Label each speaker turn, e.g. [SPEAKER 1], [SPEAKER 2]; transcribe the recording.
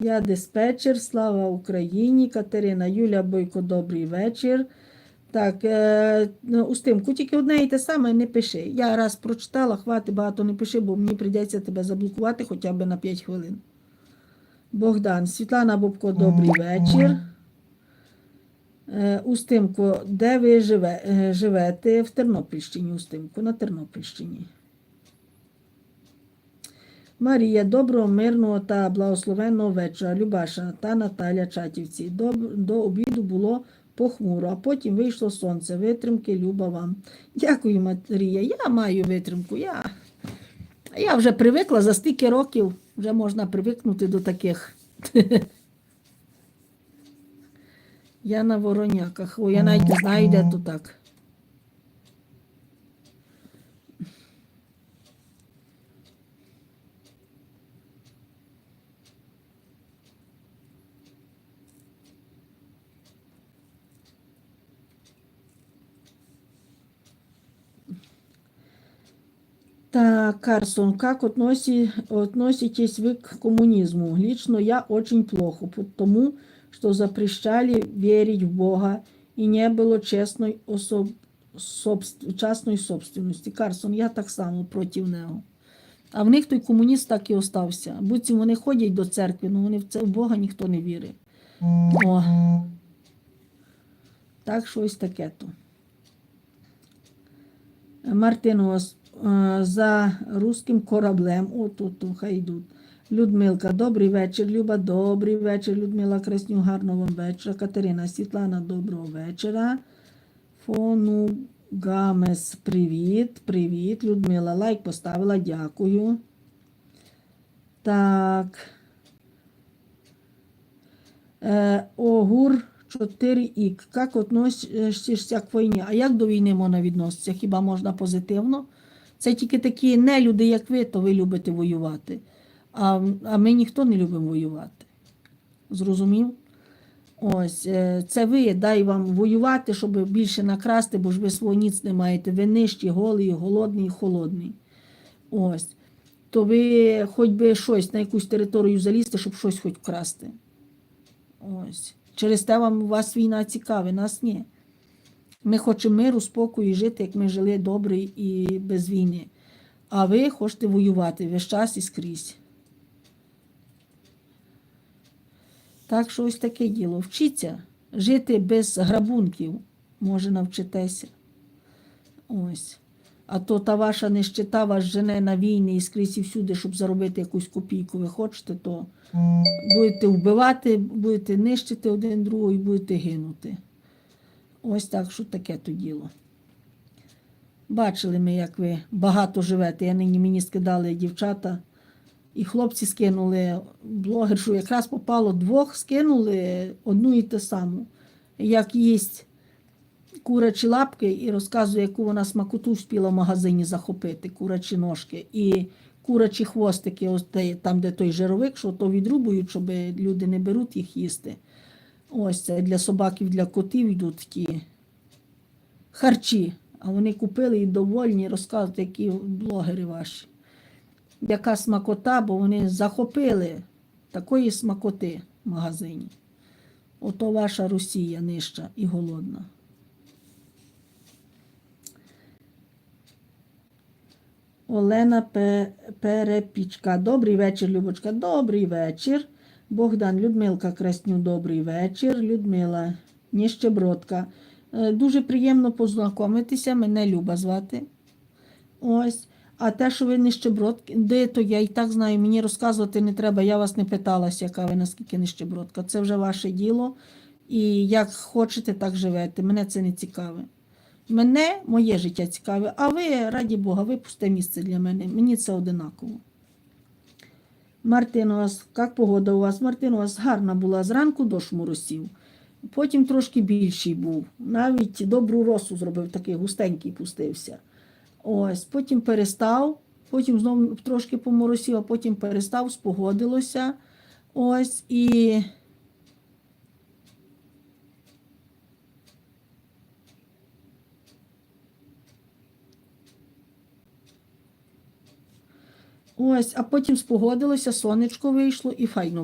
[SPEAKER 1] Я диспетчер, слава Україні, Катерина, Юля Бойко, добрий вечір. Так, е, ну, Устимку, тільки одне і те саме не пиши. Я раз прочитала, хвати, багато не пиши, бо мені прийдеться тебе заблокувати хоча б на 5 хвилин. Богдан, Світлана Бобко, добрий вечір. Е, Устимко, де ви живе, е, живете? В Тернопільщині, Устимко, на Тернопільщині. Марія, доброго, мирного та благословенного вечора. Любаша та Наталя Чатівці. До, до обіду було похмуро, а потім вийшло сонце. Витримки, люба вам. Дякую, Марія. Я маю витримку. Я, я вже привикла за стільки років, вже можна привикнути до таких. Я на вороняках. О, я навіть не знаю, де то так. Так, Карсон, как относи, относитесь вы к коммунизму? Лично я очень плохо, потому что запрещали верить в Бога и не было чесної особ, собств, частної собственності. Карсон, я так само проти нього. А в них той комуніст так і остався. Буцім вони ходять до церкви, але вони в це в Бога ніхто не вірить. О. Так, щось таке то. Мартинос е, за руським кораблем. О, тут, тут хай йдуть. Людмилка, добрий вечір. Люба, добрий вечір. Людмила Красню, гарного вам вечора. Катерина Світлана, доброго вечора. Фону Гамес, привіт, привіт. Людмила, лайк поставила, дякую. Так. Е, Огур 4ік. Як относишся к війні? А як до війни можна відноситися? Хіба можна позитивно? Це тільки такі нелюди, як ви, то ви любите воювати. А, а ми ніхто не любимо воювати. Зрозумів? Ось, е, це ви, дай вам воювати, щоб більше накрасти, бо ж ви свого ніц не маєте. Ви нижчі, голий, голодний, холодний. Ось. То ви хоч би щось на якусь територію залізти, щоб щось хоч вкрасти. Ось. Через те вам у вас війна цікава, нас ні. Ми хочемо миру, спокою, жити, як ми жили добре і без війни. А ви хочете воювати весь час і скрізь. Так що ось таке діло. Вчіться жити без грабунків, може навчитеся. Ось. А то та ваша нещита вас жене на війни і скрізь і всюди, щоб заробити якусь копійку, ви хочете, то будете вбивати, будете нищити один другого і будете гинути. Ось так, що таке то діло. Бачили ми, як ви багато живете. Я нині мені скидали дівчата, і хлопці скинули блогершу, якраз попало двох, скинули одну і те саму. Як їсть курячі лапки і розказує, яку вона смакоту вспіла в магазині захопити, курячі ножки. І курячі хвостики, ось там, де той жировик, що то відрубують, щоб люди не беруть їх їсти. Ось це для собаків, для котів йдуть такі харчі. А вони купили і довольні, розказують, які блогери ваші. Яка смакота, бо вони захопили такої смакоти в магазині. Ото ваша Росія нижча і голодна. Олена Пе- Перепічка. Добрий вечір, Любочка. Добрий вечір. Богдан, Людмилка Красню, добрий вечір. Людмила Ніщебродка. Е, Дуже приємно познайомитися. Мене Люба звати. Ось. А те, що ви нищебродки, де то я і так знаю, мені розказувати не треба. Я вас не питалася, яка ви наскільки нищебродка. Це вже ваше діло. І як хочете, так живете. Мене це не цікаве. Мене моє життя цікаве, а ви, раді Бога, ви пусте місце для мене. Мені це одинаково. Мартин, у вас, як погода у вас? Мартин, у вас гарна була зранку дощ моросів. Потім трошки більший був. Навіть добру росу зробив, такий густенький пустився. Ось, потім перестав, потім знову трошки поморосів, а потім перестав, спогодилося. Ось і. Ось, а потім спогодилося, сонечко вийшло і файно.